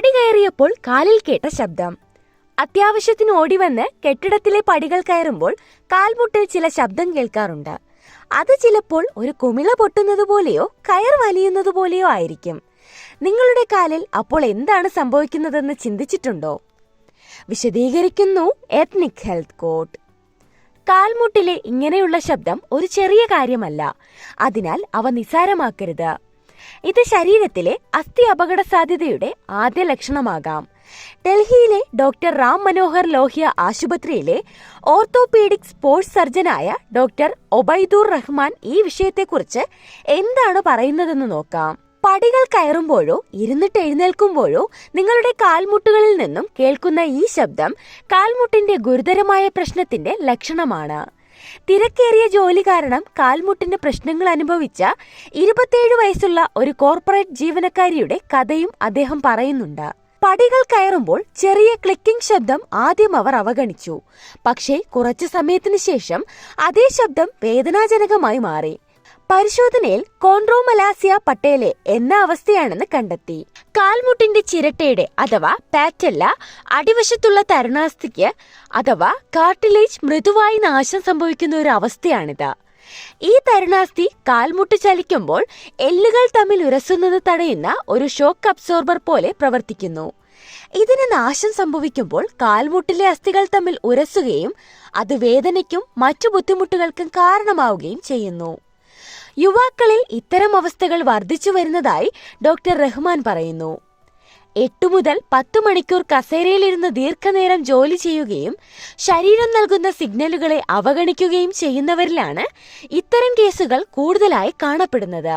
പടി കയറിയപ്പോൾ കാലിൽ കേട്ട ശബ്ദം. അത്യാവശ്യത്തിന് ഓടിവന്ന് കെട്ടിടത്തിലെ പടികൾ കയറുമ്പോൾ കാൽമുട്ടിൽ ചില ശബ്ദം കേൾക്കാറുണ്ട്. അത് ചിലപ്പോൾ ഒരു കുമിള പൊട്ടുന്നത് പോലെയോ കയർ വലിയുന്നത് പോലെയോ ആയിരിക്കും. നിങ്ങളുടെ കാലിൽ അപ്പോൾ എന്താണ് സംഭവിക്കുന്നതെന്ന് ചിന്തിച്ചിട്ടുണ്ടോ? വിശദീകരിക്കുന്നു എത്നിക് ഹെൽത്ത് കോട്ട് കാൽമുട്ടിലെ ഇങ്ങനെയുള്ള ശബ്ദം ഒരു ചെറിയ കാര്യമല്ല. അതിനാൽ അവ നിസാരമാക്കരുത് ഇത് ശരീരത്തിലെ അസ്ഥി അപകട സാധ്യതയുടെ ആദ്യ ലക്ഷണമാകാം. ഡൽഹിയിലെ ഡോക്ടർ റാം മനോഹർ ലോഹ്യ ആശുപത്രിയിലെ ഓർത്തോപീഡിക് സ്പോർട്സ് സർജനായ ഡോക്ടർ ഒബൈദൂർ റഹ്മാൻ ഈ വിഷയത്തെക്കുറിച്ച് എന്താണ് പറയുന്നതെന്ന് നോക്കാം. പടികൾ കയറുമ്പോഴോ ഇരുന്നിട്ട് എഴുന്നേൽക്കുമ്പോഴോ നിങ്ങളുടെ കാൽമുട്ടുകളിൽ നിന്നും കേൾക്കുന്ന ഈ ശബ്ദം കാൽമുട്ടിന്റെ ഗുരുതരമായ പ്രശ്നത്തിന്റെ ലക്ഷണമാണ്. തിരക്കേറിയ ജോലി കാരണം കാൽമുട്ടിന് പ്രശ്നങ്ങൾ അനുഭവിച്ച ഇരുപത്തിയേഴ് വയസ്സുള്ള ഒരു കോർപ്പറേറ്റ് ജീവനക്കാരിയുടെ കഥയും അദ്ദേഹം പറയുന്നുണ്ട്. പടികൾ കയറുമ്പോൾ ചെറിയ ക്ലിക്കിംഗ് ശബ്ദം ആദ്യം അവർ അവഗണിച്ചു. പക്ഷേ കുറച്ചു സമയത്തിന് ശേഷം അതേ ശബ്ദം വേദനാജനകമായി മാറി. പരിശോധനയിൽ കോൺട്രോമലാസിയ പട്ടേലെ എന്ന അവസ്ഥയാണെന്ന് കണ്ടെത്തി. കാൽമുട്ടിന്റെ ചിരട്ടയുടെ അഥവാ പാറ്റല്ല അടിവശത്തുള്ള തരുണാസ്ഥിക്ക് അഥവാ കാർട്ടിലേജ് മൃദുവായി നാശം സംഭവിക്കുന്ന ഒരു അവസ്ഥയാണിത്. ഈ തരുണാസ്ഥി കാൽമുട്ട് ചലിക്കുമ്പോൾ എല്ലുകൾ തമ്മിൽ ഉരസുന്നത് തടയുന്ന ഒരു ഷോക്ക് അബ്സോർബർ പോലെ പ്രവർത്തിക്കുന്നു. ഇതിന് നാശം സംഭവിക്കുമ്പോൾ കാൽമുട്ടിലെ അസ്ഥികൾ തമ്മിൽ ഉരസുകയും അത് വേദനയ്ക്കും മറ്റു ബുദ്ധിമുട്ടുകൾക്കും കാരണമാവുകയും ചെയ്യുന്നു. യുവാക്കളിൽ ഇത്തരം അവസ്ഥകൾ വർദ്ധിച്ചു വരുന്നതായി ഡോക്ടർ റഹ്മാൻ പറയുന്നു. എട്ടു മുതൽ പത്ത് മണിക്കൂർ കസേരയിലിരുന്ന് ദീർഘനേരം ജോലി ചെയ്യുകയും ശരീരം നൽകുന്ന സിഗ്നലുകളെ അവഗണിക്കുകയും ചെയ്യുന്നവരിലാണ് ഇത്തരം കേസുകൾ കൂടുതലായി കാണപ്പെടുന്നത്.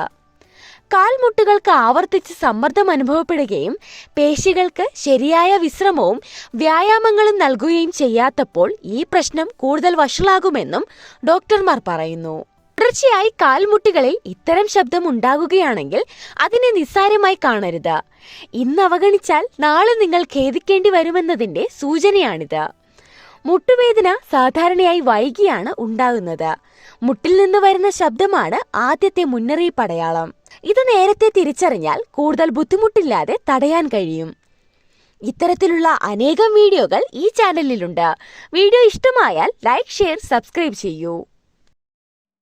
കാൽമുട്ടുകൾക്ക് ആവർത്തിച്ച് സമ്മർദ്ദം അനുഭവപ്പെടുകയും പേശികൾക്ക് ശരിയായ വിശ്രമവും വ്യായാമങ്ങളും നൽകുകയും ചെയ്യാത്തപ്പോൾ ഈ പ്രശ്നം കൂടുതൽ വഷളാകുമെന്നും ഡോക്ടർമാർ പറയുന്നു. തുടർച്ചയായി കാൽമുട്ടുകളിൽ ഇത്തരം ശബ്ദം ഉണ്ടാകുകയാണെങ്കിൽ അതിനെ നിസ്സാരമായി കാണരുത്. ഇന്ന് അവഗണിച്ചാൽ നാളെ നിങ്ങൾ ഖേദിക്കേണ്ടി വരുമെന്നതിന്റെ സൂചനയാണിത്. മുട്ടുവേദന സാധാരണയായി വൈകിയാണ് ഉണ്ടാകുന്നത്. മുട്ടിൽ നിന്ന് വരുന്ന ശബ്ദമാണ് ആദ്യത്തെ മുന്നറിയിപ്പ് അടയാളം ഇത് നേരത്തെ തിരിച്ചറിഞ്ഞാൽ കൂടുതൽ ബുദ്ധിമുട്ടില്ലാതെ തടയാൻ കഴിയും. ഇത്തരത്തിലുള്ള അനേകം വീഡിയോകൾ ഈ ചാനലിലുണ്ട്. വീഡിയോ ഇഷ്ടമായാൽ ലൈക്ക് ഷെയർ സബ്സ്ക്രൈബ് ചെയ്യൂ.